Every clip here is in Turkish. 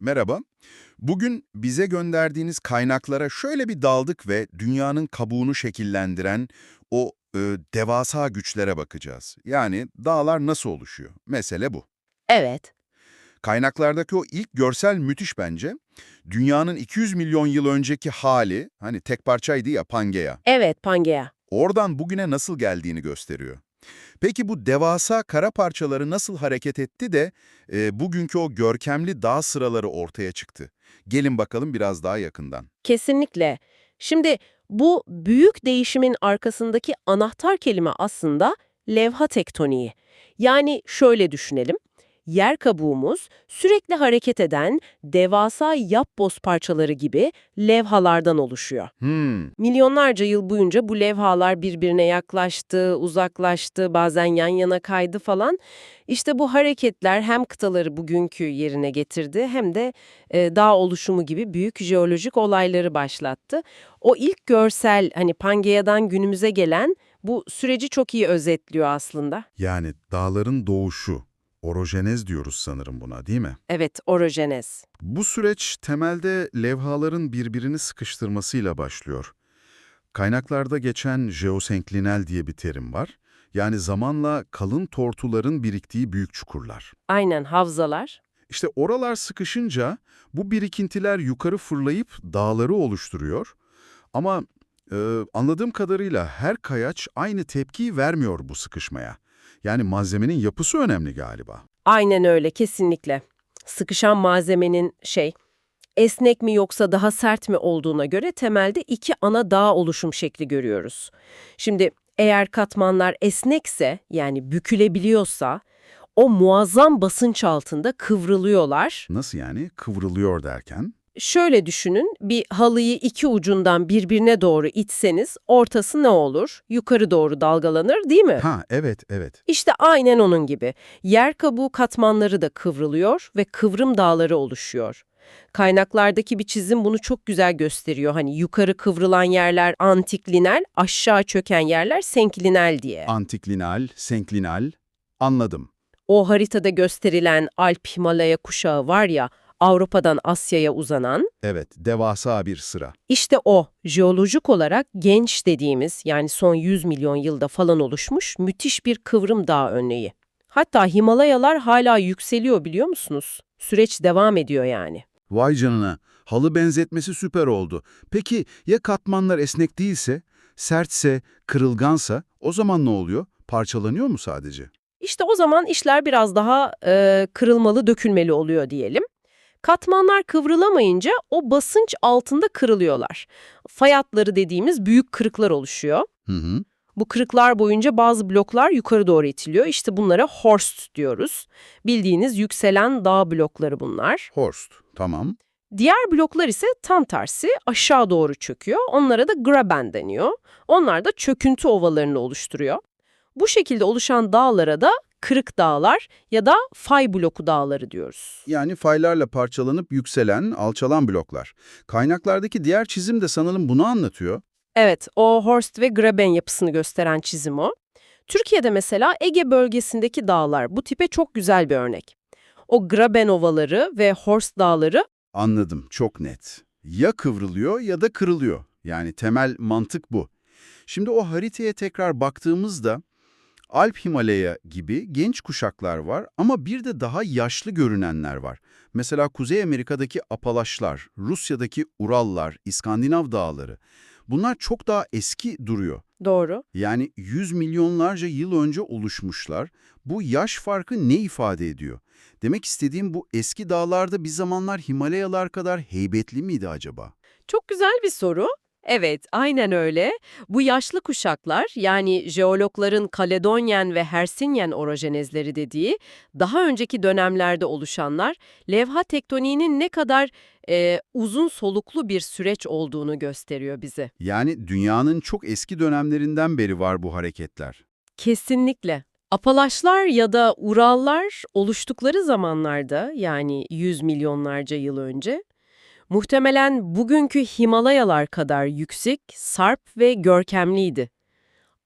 Merhaba. Bugün bize gönderdiğiniz kaynaklara şöyle bir daldık ve dünyanın kabuğunu şekillendiren o e, devasa güçlere bakacağız. Yani dağlar nasıl oluşuyor? Mesele bu. Evet, Kaynaklardaki o ilk görsel müthiş bence. Dünyanın 200 milyon yıl önceki hali, hani tek parçaydı ya Pangea, evet Pangea. oradan bugüne nasıl geldiğini gösteriyor. Peki bu devasa kara parçaları nasıl hareket etti de e, bugünkü o görkemli dağ sıraları ortaya çıktı? Gelin bakalım biraz daha yakından. Kesinlikle. Şimdi bu büyük değişimin arkasındaki anahtar kelime aslında levha tektoniği. Yani şöyle düşünelim. Yer kabuğumuz sürekli hareket eden devasa yapboz parçaları gibi levhalardan oluşuyor. Hmm, Milyonlarca yıl boyunca bu levhalar birbirine yaklaştı, uzaklaştı, bazen yan yana kaydı falan. İşte bu hareketler hem kıtaları bugünkü yerine getirdi hem de e, dağ oluşumu gibi büyük jeolojik olayları başlattı. O ilk görsel hani Pangea'dan günümüze gelen bu süreci çok iyi özetliyor aslında. yani dağların doğuşu, orojenez diyoruz sanırım buna değil mi? Evet, orojenez. Bu süreç temelde levhaların birbirini sıkıştırmasıyla başlıyor. Kaynaklarda geçen jeosenklinal diye bir terim var. Yani zamanla kalın tortuların biriktiği büyük çukurlar. Aynen havzalar. İşte oralar sıkışınca bu birikintiler yukarı fırlayıp dağları oluşturuyor. Ama e, anladığım kadarıyla her kayaç aynı tepkiyi vermiyor bu sıkışmaya. Yani malzemenin yapısı önemli galiba. Aynen öyle, kesinlikle. Sıkışan malzemenin şey, esnek mi yoksa daha sert mi olduğuna göre temelde iki ana dağ oluşum şekli görüyoruz. Şimdi eğer katmanlar esnekse, yani bükülebiliyorsa, o muazzam basınç altında kıvrılıyorlar. Nasıl yani? Kıvrılıyor derken? Şöyle düşünün, bir halıyı iki ucundan birbirine doğru itseniz ortası ne olur? Yukarı doğru dalgalanır değil mi? Ha evet evet. İşte aynen onun gibi. Yer kabuğu katmanları da kıvrılıyor ve kıvrım dağları oluşuyor. Kaynaklardaki bir çizim bunu çok güzel gösteriyor. Hani yukarı kıvrılan yerler antiklinal, aşağı çöken yerler senklinal diye. Antiklinal, senklinal. Anladım. O haritada gösterilen Alp-Himalaya kuşağı var ya, Avrupa'dan Asya'ya uzanan, Evet, devasa bir sıra. işte o jeolojik olarak genç dediğimiz yani son 100 milyon yılda falan oluşmuş müthiş bir kıvrım dağ örneği. Hatta Himalayalar hala yükseliyor biliyor musunuz? Süreç devam ediyor yani. Vay canına, halı benzetmesi süper oldu. Peki ya katmanlar esnek değilse, sertse, kırılgansa o zaman ne oluyor? Parçalanıyor mu sadece? İşte o zaman işler biraz daha e, kırılmalı, dökülmeli oluyor diyelim. Katmanlar kıvrılamayınca o basınç altında kırılıyorlar. Fay hatları dediğimiz büyük kırıklar oluşuyor. Hı hı. Bu kırıklar boyunca bazı bloklar yukarı doğru itiliyor. İşte bunlara horst diyoruz. Bildiğiniz yükselen dağ blokları bunlar. Horst, tamam. Diğer bloklar ise tam tersi aşağı doğru çöküyor. Onlara da graben deniyor. Onlar da çöküntü ovalarını oluşturuyor. Bu şekilde oluşan dağlara da kırık dağlar ya da fay bloku dağları diyoruz. Yani faylarla parçalanıp yükselen, alçalan bloklar. Kaynaklardaki diğer çizim de sanırım bunu anlatıyor. Evet, o Horst ve Graben yapısını gösteren çizim o. Türkiye'de mesela Ege bölgesindeki dağlar bu tipe çok güzel bir örnek. O Graben ovaları ve Horst dağları Anladım, çok net. Ya kıvrılıyor ya da kırılıyor. Yani temel mantık bu. Şimdi o haritaya tekrar baktığımızda Alp Himalaya gibi genç kuşaklar var ama bir de daha yaşlı görünenler var. Mesela Kuzey Amerika'daki Apalaşlar, Rusya'daki Urallar, İskandinav dağları. Bunlar çok daha eski duruyor. doğru. Yani yüz milyonlarca yıl önce oluşmuşlar. Bu yaş farkı ne ifade ediyor? Demek istediğim bu eski dağlarda bir zamanlar Himalayalar kadar heybetli miydi acaba? Çok güzel bir soru. Evet, aynen öyle. Bu yaşlı kuşaklar yani jeologların Kaledonyen ve Hersinyen orojenezleri dediği daha önceki dönemlerde oluşanlar levha tektoniğinin ne kadar e, uzun soluklu bir süreç olduğunu gösteriyor bize. Yani dünyanın çok eski dönemlerinden beri var bu hareketler. Kesinlikle. Apalaşlar ya da Urallar oluştukları zamanlarda yani yüz milyonlarca yıl önce muhtemelen bugünkü Himalayalar kadar yüksek, sarp ve görkemliydi.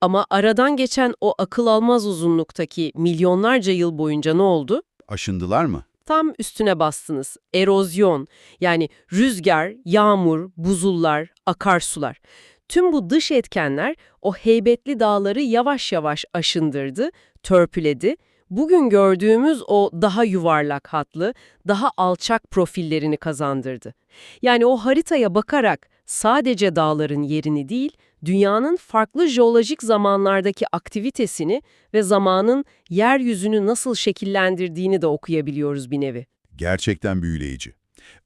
Ama aradan geçen o akıl almaz uzunluktaki milyonlarca yıl boyunca ne oldu? Aşındılar mı? Tam üstüne bastınız. Erozyon, yani rüzgar, yağmur, buzullar, akarsular. Tüm bu dış etkenler o heybetli dağları yavaş yavaş aşındırdı, törpüledi. Bugün gördüğümüz o daha yuvarlak hatlı, daha alçak profillerini kazandırdı. Yani o haritaya bakarak sadece dağların yerini değil, dünyanın farklı jeolojik zamanlardaki aktivitesini ve zamanın yeryüzünü nasıl şekillendirdiğini de okuyabiliyoruz bir nevi. Gerçekten büyüleyici.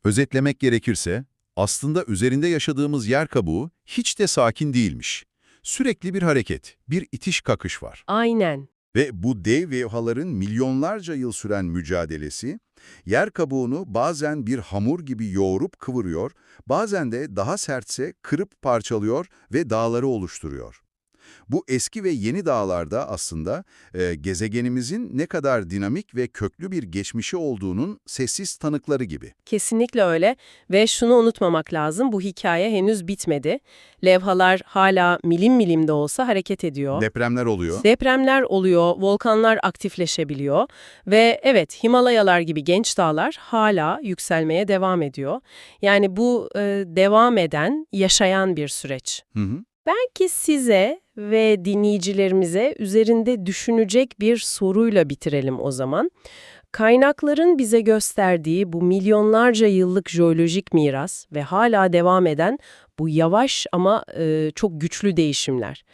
Özetlemek gerekirse, aslında üzerinde yaşadığımız yer kabuğu hiç de sakin değilmiş. Sürekli bir hareket, bir itiş kakış var. Aynen. Ve bu dev levhaların milyonlarca yıl süren mücadelesi, yer kabuğunu bazen bir hamur gibi yoğurup kıvırıyor, bazen de daha sertse kırıp parçalıyor ve dağları oluşturuyor. Bu eski ve yeni dağlarda aslında e, gezegenimizin ne kadar dinamik ve köklü bir geçmişi olduğunun sessiz tanıkları gibi. Kesinlikle öyle ve şunu unutmamak lazım, bu hikaye henüz bitmedi. Levhalar hala milim milim de olsa hareket ediyor. Depremler oluyor. Depremler oluyor, volkanlar aktifleşebiliyor ve evet Himalayalar gibi genç dağlar hala yükselmeye devam ediyor. Yani bu e, devam eden, yaşayan bir süreç. Hı hı. Belki size ve dinleyicilerimize üzerinde düşünecek bir soruyla bitirelim o zaman. Kaynakların bize gösterdiği bu milyonlarca yıllık jeolojik miras ve hala devam eden bu yavaş ama e, çok güçlü değişimler.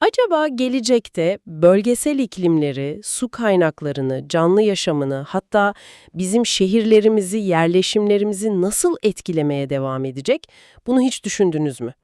Acaba gelecekte bölgesel iklimleri, su kaynaklarını, canlı yaşamını hatta bizim şehirlerimizi, yerleşimlerimizi nasıl etkilemeye devam edecek? Bunu hiç düşündünüz mü?